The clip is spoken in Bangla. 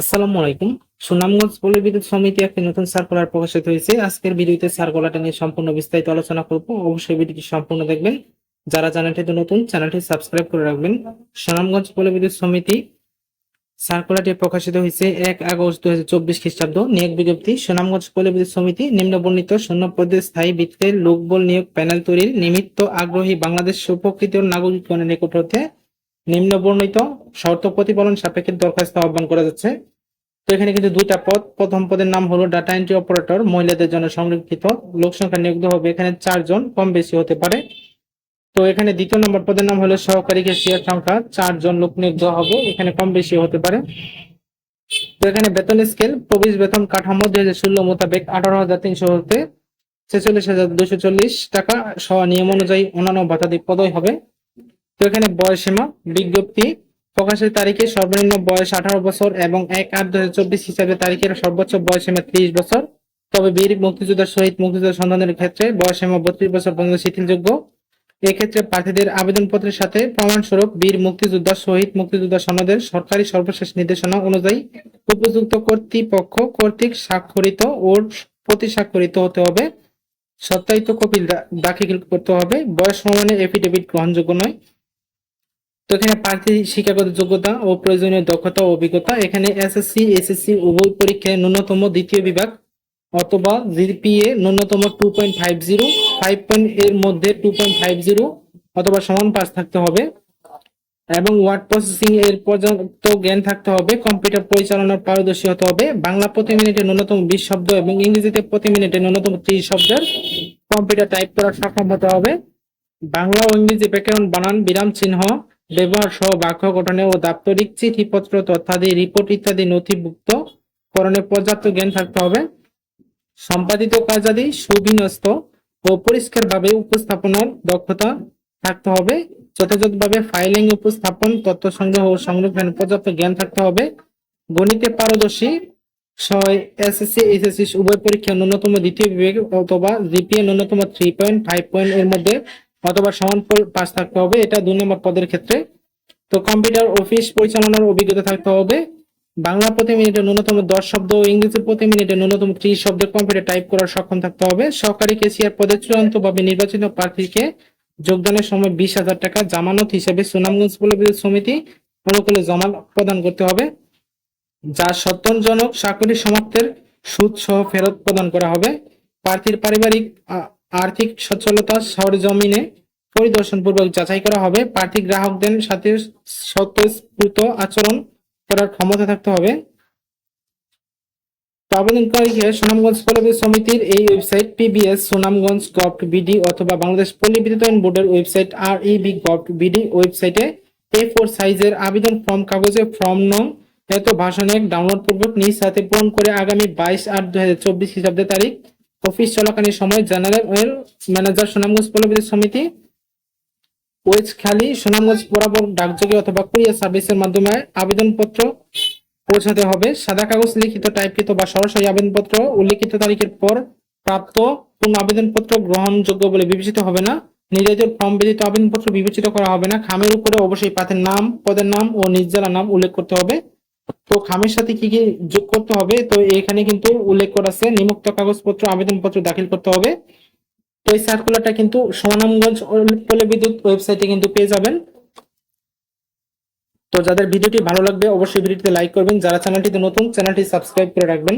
আসসালামু আলাইকুম। সুনামগঞ্জ পল্লী সমিতি একটি নতুন সার্কুলার প্রকাশিত হয়েছে। আজকের ভিডিওতে সার্কুলারটা নিয়ে সম্পূর্ণ বিস্তারিত আলোচনা করব। অবশ্যই ভিডিওটি সম্পূর্ণ দেখবেন। যারা চ্যানেলটিতে নতুন, চ্যানেলটি সাবস্ক্রাইব করে রাখবেন। সুনামগঞ্জ পল্লী সমিতি সার্কুলারটি প্রকাশিত হয়েছে এক আগস্ট দুই হাজার চব্বিশ খ্রিস্টাব্দ। নিয়োগ বিজ্ঞপ্তি, সুনামগঞ্জ পল্লী সমিতি নিম্ন বর্ণিত শূন্য পদে স্থায়ী ভিত্তিতে লোকবল নিয়োগ প্যানেল তৈরির নিমিত্ত আগ্রহী বাংলাদেশ উপকৃত নাগরিকগণের নিকট হতে নিম্ন বর্ণিত শর্ত প্রতিপালন সাপেক্ষে দরখাস্ত আহ্বান করা যাচ্ছে। তো এখানে কিন্তু দুইটা পদ। প্রথম পদের নাম হলো ডাটা এন্ট্রি অপারেটর, মহিলাদের জন্য সংরক্ষিত। লোক সংখ্যা নিয়োগ হবে এখানে চারজন, কম বেশি হতে পারে। তো এখানে দ্বিতীয় নম্বর পদের নাম হলো সহকারী ক্যাশিয়ার সংখ্যা, চারজন লোক নিয়োগ হবে, এখানে কম বেশি হতে পারে। তো এখানে বেতন স্কেল, প্রবেশ বেতন কাঠামো দুই হাজার ষোলো মোতাবেক আঠারো হাজার তিনশো হতে ছেচল্লিশ হাজার দুশো চল্লিশ টাকা। সহ নিয়ম অনুযায়ী অন্যান্য ভাতাদি পদই হবে। তো এখানে বয়স সীমা, বিজ্ঞপ্তি, প্রকাশের তারিখে সর্বনিম্ন বয়স আঠারো বছর এবং এক আট দুই হাজার চব্বিশ হিসাবে তারিখের সর্বোচ্চ বয়স সীমা ত্রিশ বছর। তবে বীর মুক্তিযোদ্ধার সহিত মুক্তিযোদ্ধা সন্ধানের ক্ষেত্রে বয়স সীমা বত্রিশ বছর পর্যন্ত শিথিলযোগ্য। এক্ষেত্রে প্রার্থীদের আবেদনপত্রের সাথে প্রমাণস্বরূপ বীর মুক্তিযোদ্ধা শহীদ মুক্তিযোদ্ধা সনদের সরকারি সর্বশেষ নির্দেশনা অনুযায়ী উপযুক্ত কর্তৃপক্ষ কর্তৃক স্বাক্ষরিত ও প্রতি স্বাক্ষরিত হতে হবে। সত্যায়িত কপি দাখিল করতে হবে। বয়স প্রমাণের এফিডেভিট গ্রহণযোগ্য নয়। তো এখানে প্রার্থী শিক্ষাগত যোগ্যতা ও প্রয়োজনীয় দক্ষতা ও অভিজ্ঞতা। এখানে এসএসসি এসএসসি উভয় পরীক্ষায় ন্যূনতম দ্বিতীয় বিভাগ অথবা জিপিএ ন্যূনতম two point five zero five point এর মধ্যে টু পয়েন্ট ফাইভ জিরো অথবা সমান পাস থাকতে হবে এবং ওয়ার্ড প্রসেসিং এর পর্যাপ্ত জ্ঞান থাকতে হবে কম্পিউটার পরিচালনার পারদর্শী হতে হবে, বাংলা প্রতি মিনিটে ন্যূনতম বিশ শব্দ এবং ইংরেজিতে প্রতি মিনিটে ন্যূনতম ত্রিশ শব্দের কম্পিউটার টাইপ করার সক্ষম হতে হবে। বাংলা ও ইংরেজি ব্যাকরণ বানান বিরাম চিহ্ন। ব্যবহার সহ বাক্য গঠনে ও দাপ্তরিক চিঠিপত্র, তথ্যাদি, রিপোর্ট ইত্যাদি নথিভুক্ত করণে পর্যাপ্ত জ্ঞান থাকতে হবে। সম্পাদিত কাজাদি সুবিন্যস্ত ও পরিষ্কারভাবে উপস্থাপনার দক্ষতা থাকতে হবে। যথাযথভাবে ফাইলিং, উপস্থাপন, তথ্য সংগ্রহ ও সংরক্ষণের পর্যাপ্ত জ্ঞান থাকতে হবে। গণিতে পারদর্শী ছয় এসএসসি এসএসসি উভয় পরীক্ষা ন্যূনতম দ্বিতীয় বিভাগ অথবা জিপিএ ন্যূনতম থ্রি পয়েন্ট ফাইভ পয়েন্ট এর মধ্যে অথবা সমান পাস থাকতে হবে, এটা দুই নম্বর পদের ক্ষেত্রে। তো কম্পিউটার অফিস পরিচালনার অভিজ্ঞতা থাকতে হবে। বাংলা প্রতি মিনিটে ন্যূনতম দশ শব্দ ইংরেজি প্রতি মিনিটে ন্যূনতম ত্রিশ শব্দ কম্পিউটার টাইপ করার সক্ষম থাকতে হবে। সরকারি কেসিয়ার পদে চূড়ান্তভাবে নির্বাচিত প্রার্থীকে যোগদানের সময় বিশ হাজার টাকা জামানত হিসেবে সুনামগঞ্জ পল্লী সমিতি অনুকূলে জমা প্রদান করতে হবে, যা সত্যজনক চাকরি সমাপ্তের সুদ সহ ফেরত প্রদান করা হবে। প্রার্থীর পারিবারিক আর্থিক সচ্ছলতা সরজমিনে পরিদর্শন পূর্বক যাচাই করা হবে। প্রার্থী গ্রাহকদের সাথে স্বতঃস্ফূর্ত আচরণ করার ক্ষমতা থাকতে হবে। আবেদনকারীকে সুনামগঞ্জ পল্লী সমিতির এই website PBS Sunamganj gov BD অথবা বাংলাদেশ পল্লী বিদ্যুতায়ন বোর্ডের website R E B BD ওয়েবসাইটে এ ফোর সাইজের আবেদন ফর্ম, কাগজে ফর্ম নং এত ভাষণ ডাউনলোড পূর্বক নিজ হাতে পূরণ করে আগামী বাইশ আট দুই হাজার চব্বিশ খ্রিস্টাব্দে তারিখ অফিস চলাকালীন সময় জেনারেল ওয়েল ম্যানেজার সুনামগঞ্জ পল্লী বিদ্যুৎ সমিতি ওয়েজ খালি, সুনামগঞ্জ বরাবর ডাকযোগে অথবা কুরিয়ার সার্ভিসের মাধ্যমে আবেদনপত্র পৌঁছাতে হবে। সাদা কাগজ, লিখিত, টাইপকৃত বা সরাসরি আবেদনপত্র উল্লিখিত তারিখের পর প্রাপ্ত কোন আবেদনপত্র গ্রহণযোগ্য বলে বিবেচিত হবে না। নির্ধারিত ফর্ম ব্যতীত আবেদনপত্র বিবেচিত করা হবে না। খামের উপরে অবশ্যই প্রার্থীর নাম, পদের নাম ও নিজ নাম উল্লেখ করতে হবে। তো খামের সাথে কি কি যোগ করতে হবে? তো এখানে কিন্তু উল্লেখ করা আছে, নিমুক্ত কাগজপত্র, আবেদনপত্র দাখিল করতে হবে। তো এই সার্কুলারটা কিন্তু সোনামগঞ্জ পল্লী বিদ্যুৎ ওয়েবসাইটে কিন্তু পেয়ে যাবেন। তো যাদের ভিডিওটি ভালো লাগবে, অবশ্যই ভিডিওটিতে লাইক করবেন। যারা চ্যানেলটিতে নতুন চ্যানেলটি সাবস্ক্রাইব করে রাখবেন।